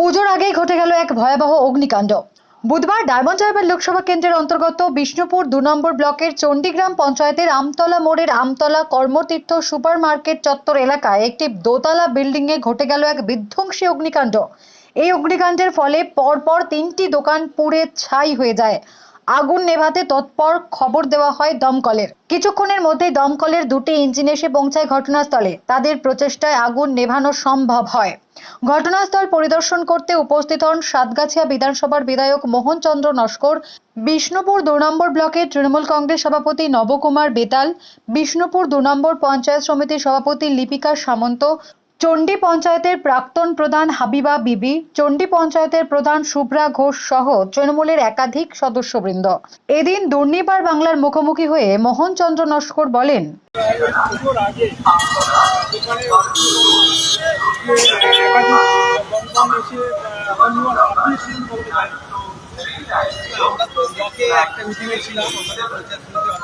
পুজোর আগেই ঘটে গেল এক ভয়াবহ অগ্নিকাণ্ড। বুধবার ডায়মন্ড হারবার লোকসভা কেন্দ্রের অন্তর্গত বিষ্ণুপুর দু নম্বর ব্লকের চণ্ডীগ্রাম পঞ্চায়েতের আমতলা মোড়ের আমতলা কর্মতীর্থ সুপার মার্কেট চত্বর এলাকায় একটি দোতলা বিল্ডিংয়ে ঘটে গেল এক বিধ্বংসী অগ্নিকাণ্ড। এই অগ্নিকাণ্ডের ফলে পরপর তিনটি দোকান পুড়ে ছাই হয়ে যায়। আগুন নেভাতে তৎপর খবর দেওয়া হয় দমকলের। কিছুক্ষণের মধ্যে দমকলের দুটি ইঞ্জিন এসে পৌঁছায় ঘটনাস্থলে। তাদের প্রচেষ্টায় আগুন নেভানো সম্ভব হয়। ঘটনাস্থল পরিদর্শন করতে উপস্থিত হন সাতগাছিয়া বিধানসভার বিধায়ক মোহন চন্দ্র নস্কর, বিষ্ণুপুর দু নম্বর ব্লকের তৃণমূল কংগ্রেস সভাপতি নবকুমার বেতাল, বিষ্ণুপুর দু নম্বর পঞ্চায়েত সমিতির সভাপতি লিপিকা সামন্ত চণ্ডী পঞ্চায়েতের প্রাক্তন প্রধান হাবিবা বিবি, চণ্ডী পঞ্চায়েতের প্রধান শুভ্রা ঘোষ সহ তৃণমূলের একাধিক সদস্যবৃন্দ। এদিন দুর্নিবার বাংলার মুখোমুখি হয়ে মোহন চন্দ্র নস্কর বলেন একটা মিটিংয়ে ছিলাম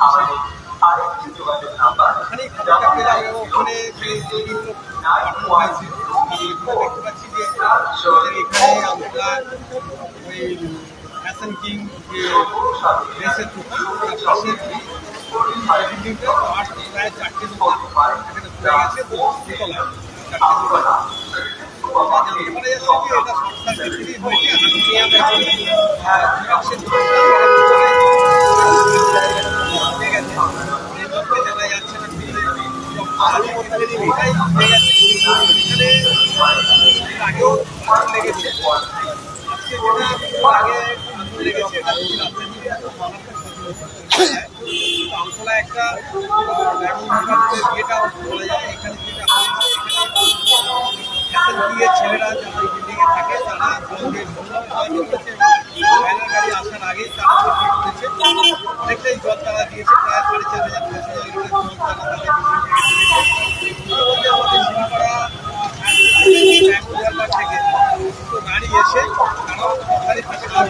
আমাদের পঞ্চায়েত সমিতি অফিসে ওখানে খবরটা পেলাম এবং ওখানে যে বিভিন্ন পাঠানো এখানে আমরা ওই ফ্যাশন কিং ড্রেসের পাশে বিল্ডিংটা আট পুরো গেছে দোতলা যাচ্ছে যে এটা শর্ট হয়েছে যেটা একটা বিয়েটা বলা যায় এখানে যেটা ছেলেরা যারা থাকে তারা সাহায্য গাড়ি আসার আগেই তারা করেছে অনেকটাই জল তারা দিয়েছে প্রায় সাড়ে চার হাজার তাদের বিল্ডিং থেকে গাড়ি এসে তারাও সরকারি হাসপাতাল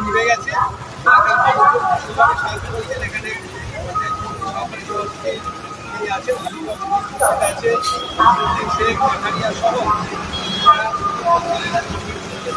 নিভে গেছে সাহায্য করেছেন এখানে বিবি আছে সহ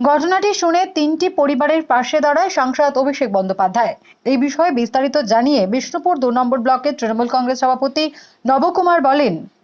ঘটনাটি শুনে তিনটি পরিবারের পাশে দাঁড়ায় সাংসদ অভিষেক বন্দ্যোপাধ্যায়। এই বিষয়ে বিস্তারিত জানিয়ে বিষ্ণুপুর দু নম্বর ব্লকের তৃণমূল কংগ্রেস সভাপতি নবকুমার বলেন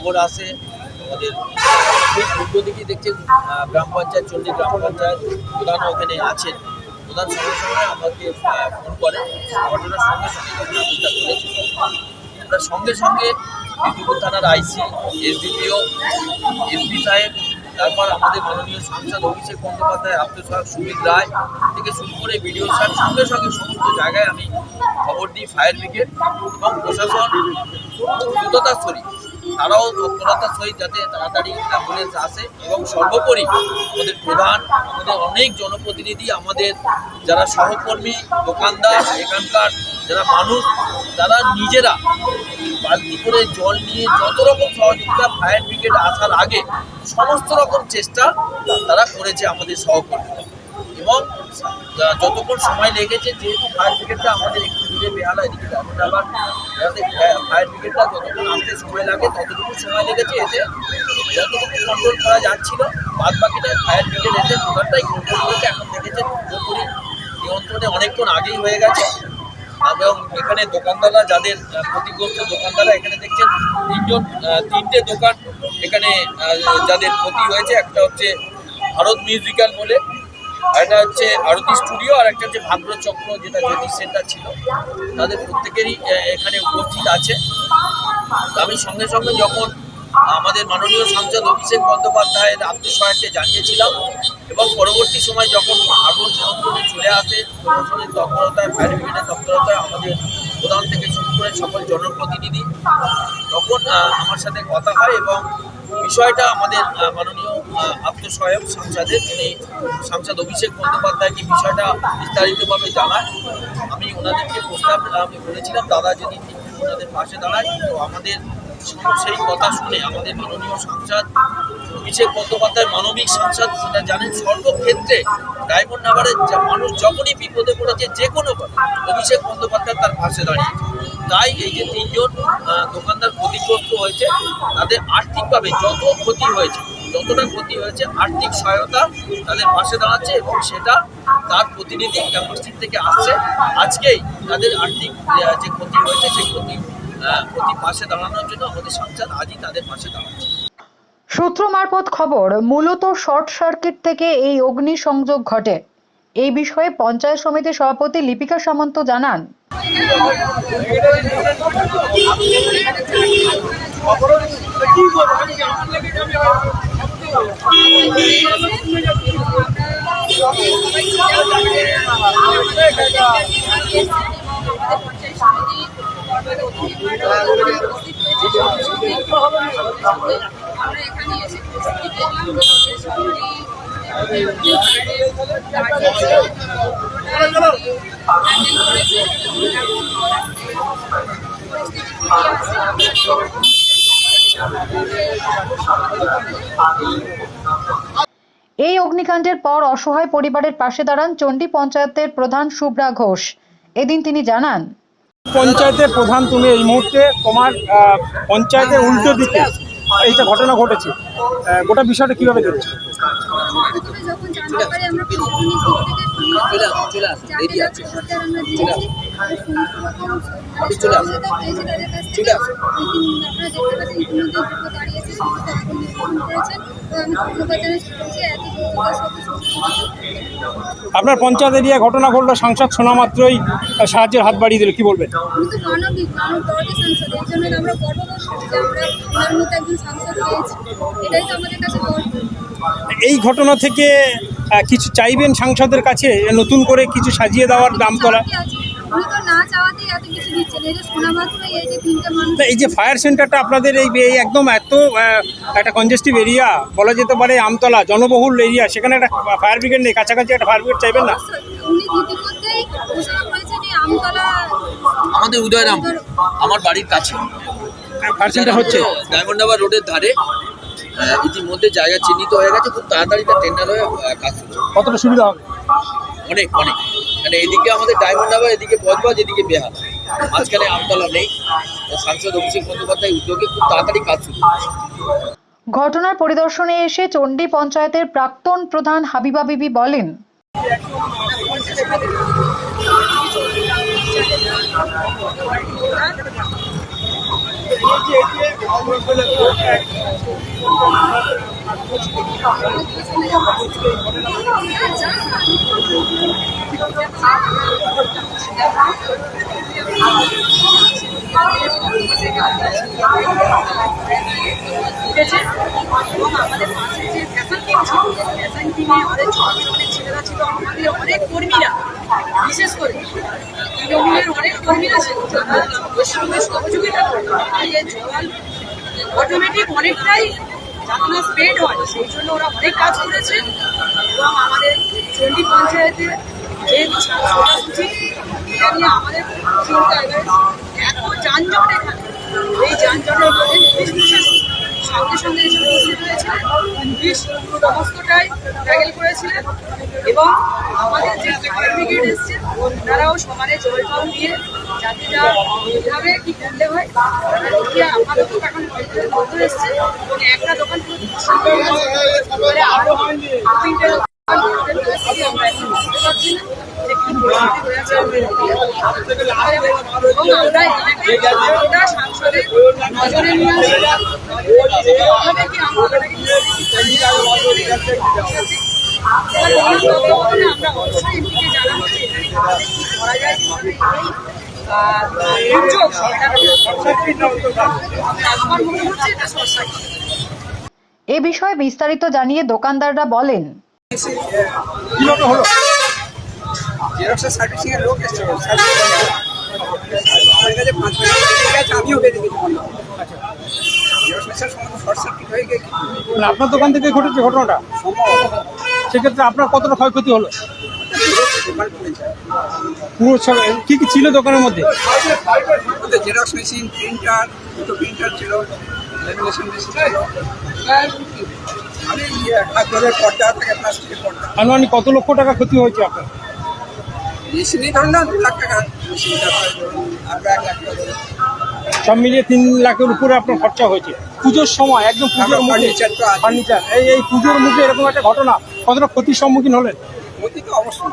খবর আসে আমাদের ঠিক পূর্ব দিকে দেখছেন গ্রাম পঞ্চায়েত, চণ্ডী গ্রাম পঞ্চায়েত প্রধান ওখানে আছেন। প্রধান সঙ্গে সঙ্গে আমাকে ফোন করেন। ঘটনার সঙ্গে সঙ্গে আগুনটা আমরা সঙ্গে সঙ্গে বিষ্ণুপুর থানার আইসি, এসডিপিও এসপি সাহেব, তারপর আমাদের মাননীয় সাংসদ অভিষেক বন্দ্যোপাধ্যায় আত্মসহায়ক সুমিত রায় থেকে শুরু করে বিডিও স্যার, সঙ্গে সঙ্গে সমস্ত জায়গায় আমি খবর দিই, ফায়ার ব্রিগেড এবং প্রশাসন, দ্রুততার সহিত। তারাও তৎপরতার সহিত যাতে তাড়াতাড়ি অ্যাম্বুলেন্স আসে এবং সর্বোপরি আমাদের প্রধান, আমাদের অনেক জনপ্রতিনিধি, আমাদের যারা সহকর্মী, দোকানদার, এখানকার যারা মানুষ, তারা নিজেরা বালতি করে জল নিয়ে যত রকম সহযোগিতা ফায়ার ব্রিগেড আসার আগে সমস্ত রকম চেষ্টা তারা করেছে আমাদের সহকর্মীরা। এবং যতক্ষণ সময় লেগেছে, যেহেতু ফায়ার ব্রিগেডটা আমাদের একটু দূরে বেহালা, এদিকে আবার ফায়ার ব্রিগেডটা যতক্ষণ আসতে সময় লাগে, ততটুকু সময় লেগেছে এতে যতটুকু কন্ট্রোল করা যাচ্ছিল, বাদ বাকিটা ফায়ার ব্রিগেড এসে টোটালটাই কন্ট্রোল করেছে, এখন দেখেছে পুরোপুরি নিয়ন্ত্রণে অনেকক্ষণ আগেই হয়ে গেছে। এবং এখানে দোকানদাররা যাদের ক্ষতিগ্রস্ত দোকানদাররা, এখানে দেখছেন তিনজন তিনটে দোকান এখানে যাদের ক্ষতি হয়েছে, একটা হচ্ছে ভারত মিউজিক্যাল বলে একটা হচ্ছে আরতি স্টুডিও আর একটা হচ্ছে ভাগ্র চক্র যেটা জ্যোতিষ সেন্টার ছিল। তাদের প্রত্যেকেরই এখানে উপস্থিত আছে। আমি সঙ্গে সঙ্গে যখন আমাদের মাননীয় সাংসদ অভিষেক বন্দ্যোপাধ্যায়ের আত্মসহায়কে জানিয়েছিলাম এবং পরবর্তী সময় যখন আগুন নিয়ন্ত্রণে চলে আসে, প্রশাসনের তৎপরতায়, ফায়ার ব্রিগেডের তৎপরতায় আমাদের প্রধান থেকে শুরু করে সকল জনপ্রতিনিধি, তখন আমার সাথে কথা হয় এবং বিষয়টা আমাদের মাননীয় আত্মসহায়ক সাংসদের তিনি সাংসদ অভিষেক বন্দ্যোপাধ্যায়কে বিষয়টা বিস্তারিতভাবে জানান আমি ওনাদেরকে প্রস্তাব আমি বলেছিলাম, দাদা যদি ওনাদের পাশে দাঁড়ায়, তো আমাদের সেই কথা শুনে আমাদের মাননীয় সাংসদ অভিষেক বন্দ্যোপাধ্যায় মানবিক সাংসদ সেটা জানেন সর্বক্ষেত্রে ডায়মন্ড নাগারের মানুষ যখনই বিপদে পড়েছে, যে কোনো অভিষেক বন্দ্যোপাধ্যায় তার পাশে দাঁড়িয়েছে তাই এই যে তিনজন দোকানদার ক্ষতিগ্রস্ত হয়েছে, তাদের আর্থিকভাবে যত ক্ষতি হয়েছে, যতটা ক্ষতি হয়েছে, আর্থিক সহায়তা তাদের পাশে দাঁড়াচ্ছে এবং সেটা তার প্রতিনিধি ক্যাম্পাসটির থেকে আসছে। আজকেই তাদের আর্থিক যে ক্ষতি হয়েছে, সেই ক্ষতি আহ, ক্ষতি পাশে দাঁড়ানোর জন্য আমাদের সাংসদ আজই তাদের পাশে দাঁড়াচ্ছে। সূত্র মারফত খবর মূলত শর্ট সার্কিট থেকে এই অগ্নিসংযোগ ঘটে। এই বিষয়ে পঞ্চায়েত সমিতির সভাপতি লিপিকা সামন্ত জানান। এই অগ্নিকাণ্ডের পর অসহায় পরিবারের পাশে দাঁড়ান চণ্ডী পঞ্চায়েতের প্রধান শুভ্রা ঘোষ। এদিন তিনি জানান পঞ্চায়েতের প্রধান তুমি এই মুহূর্তে তোমার আহ, পঞ্চায়েতের উল্টো দিকে এইটা ঘটনা ঘটেছে। আহ, গোটা বিষয়টা কীভাবে দেখছ? আমরা চলে আসুন চলে আসুন। আপনারা পঞ্চায়েত এরিয়ায় ঘটনা ঘটলো সাংসদ শোনা মাত্রই সাহায্যের হাত বাড়িয়ে দিল কি বলবেন করি এই ঘটনা থেকে কিছু চাইবেন সাংসদের কাছে নতুন করে কিছু সাজিয়ে দেওয়ার দাম তোলা কি আছে? উনি তো না চাওয়াতেই এত কিছু দিচ্ছেন। এই যে শোনা মাত্রই এই যে তিনটে মানুষ এই যে ফায়ার সেন্টারটা আপনাদের এই এই একদম এত একটা কনজেস্টিভ এরিয়া বলা যেতে পারে আমতলা জনবহুল এরিয়া সেখানে একটা ফায়ার ব্রিগেড নেই কাছাকাছি একটা ফায়ার ব্রিগেড চাইবেন না? উনি ইতিমধ্যেই ঘোষণা করেছেন এই আমতলা আমাদের উদয়রাম আমার বাড়ির কাছে। ফায়ার সেন্টার হচ্ছে। ডায়মন্ড রোডের ধারে ইতিমধ্যে জায়গা চিহ্নিত হয়ে গেছে খুব তাড়াতাড়ি তার টেন্ডার হয়ে কাজ কতটা সুবিধা হবে? অনেক অনেক। মানে এদিকে আমাদের ডায়মন্ড হারবার এদিকে বজবাজ এদিকে বেহাল। মাঝখানে আমতলা নেই। সাংসদ অভিষেক বন্দ্যোপাধ্যায় উদ্যোগে খুব তাড়াতাড়ি কাজ শুরু ঘটনার পরিদর্শনে এসে চণ্ডী পঞ্চায়েতের প্রাক্তন প্রধান হাবিবা বিবি বলেন এই যে আমাদের অনেক কর্মীরা বিশেষ করে অনেক কর্মীরা ছিল যারা সঙ্গে সহযোগিতা করতো অটোমেটিক অনেকটাই যাতে স্প্রেড হয়, সেই জন্য ওরা অনেক কাজ করেছে। এবং আমাদের চণ্ডী পঞ্চায়েতে যেহেতু সোজাসুজি এটা নিয়ে আমাদের চিন্তা এত যানজট এখানে। এই যানজটের মধ্যে সঙ্গে সঙ্গে এসে উপস্থিত হয়েছিলেন পুলিশ সমস্তটাই ট্যাগেল করেছিলেন এবং আমাদের যে ফায়ার ব্রিগেড এসছে তারাও সমানে জল টল দিয়ে যাতে যা এইভাবে কি করলে হয় তারা দেখিয়ে আপাতত এখন বন্ধ এসছে এবং একটা দোকান পুরো ধ্বংস হয়ে গেছে। আরও তিনটে এ বিষয়ে বিস্তারিত জানিয়ে দোকানদাররা বলেন কীভাবে হলো। জেরক্সের সার্ভিসিং এর লোক এসেছে আমার কাছে পাঁচ মিনিট ঠিক আছে আমিও বেরিয়ে গেছি আপনার দোকান থেকে ঘটেছে ঘটনাটা? সেক্ষেত্রে আপনার কতটা ক্ষয়ক্ষতি হলো? পুরো কি কি ছিল দোকানের মধ্যে? জেরক্স মেশিন প্রিন্টার দুটো প্রিন্টার ছিল। ল্যামিনেশন মেশিন ছিল। পর্দা থেকে প্লাস্টিকের পর্দা। আনুমানিক কত লক্ষ টাকা ক্ষতি হয়েছে আপনার? মেশিনই ধরুন না দু লাখ টাকা মেশিন তারপরে ধরুন আরও এক লাখ টাকা সব মিলিয়ে তিন লাখের উপরে আপনার খরচা হয়েছে। পুজোর সময় একদম পুজোর মুখে ফার্নিচার এই এই পুজোর মুখে এরকম একটা ঘটনা কতটা ক্ষতির সম্মুখীন হলেন? ক্ষতি তো অবশ্যই।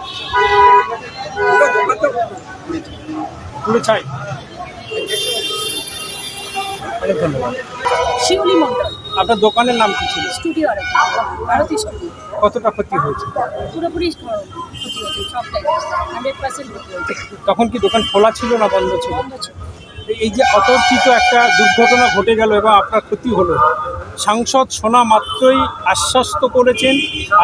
পুরো চাই অনেক ধন্যবাদ। শিউলি মন্ডল আপনার দোকানের নাম কি ছিল? স্টুডিও আর ভারতী স্টুডিও। কতটা ক্ষতি হয়েছে? পুরোপুরি ক্ষতি হয়েছে সবটাই হান্ড্রেড পার্সেন্ট ক্ষতি হয়েছে। তখন কি দোকান খোলা ছিল না বন্ধ ছিল? বন্ধ ছিল। এই যে অতর্কিত একটা দুর্ঘটনা ঘটে গেল এবং আপনার ক্ষতি হলো। সাংসদ শোনা মাত্রই আশ্বস্ত করেছেন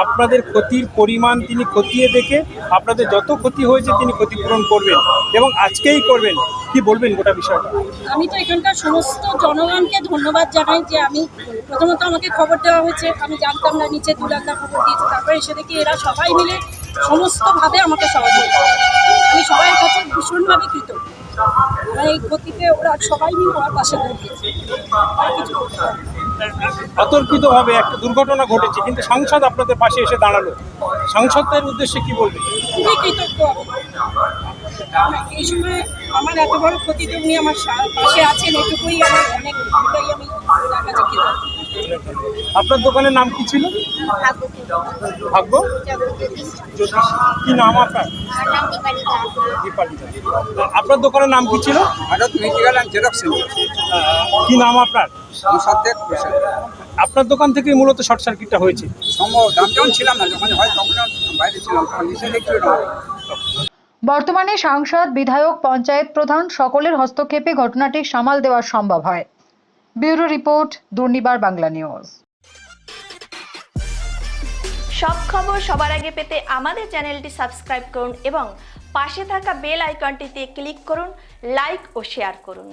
আপনাদের ক্ষতির পরিমাণ তিনি খতিয়ে দেখে আপনাদের যত ক্ষতি হয়েছে তিনি ক্ষতিপূরণ করবেন এবং আজকেই করবেন। কি বলবেন গোটা বিষয়টা? আমি তো এখানকার সমস্ত জনগণকে ধন্যবাদ জানাই যে আমি প্রথমত আমাকে খবর দেওয়া হয়েছে আমি জানতাম না নিচে দু লাখ খবর দিয়েছে তারপরে এসে দেখি এরা সবাই মিলে সমস্তভাবে আমাকে সহযোগিতা আমি সবার কাছে ভীষণভাবে কৃতজ্ঞ। মানে এই ক্ষতিতে ওরা সবাই মিলে আমার পাশে দাঁড়িয়েছে কিছু করতে পারে একটা দুর্ঘটনা ঘটেছে কিন্তু সাংসদ আপনাদের পাশে এসে দাঁড়াল। সাংসদের উদ্দেশ্যে কি বলবেন? খুবই কৃতজ্ঞ এই সময় আমার এত বড় ক্ষতিতে উনি আমার পাশে আছেন এটুকুই আমার অনেক এটাই আমি তার কাছে আপনার দোকানের নাম কি ছিল? ভাগ্য। কি নাম আপনার? আপনার দোকানের নাম কি ছিল? কি নাম আপনার? আপনার দোকান থেকে মূলত শর্ট সার্কিটটা হয়েছে। সম্ভব দাম যখন ছিলাম না যখন হয় তখন বাইরে ছিলাম বর্তমানে সাংসদ, বিধায়ক, পঞ্চায়েত প্রধান সকলের হস্তক্ষেপে ঘটনাটি সামাল দেওয়া সম্ভব হয়। Bureau report, Durnibar Bangla news. সব খবর সবার আগে পেতে আমাদের চ্যানেলটি সাবস্ক্রাইব করুন এবং পাশে থাকা বেল আইকনটিতে ক্লিক করুন, লাইক ও শেয়ার করুন।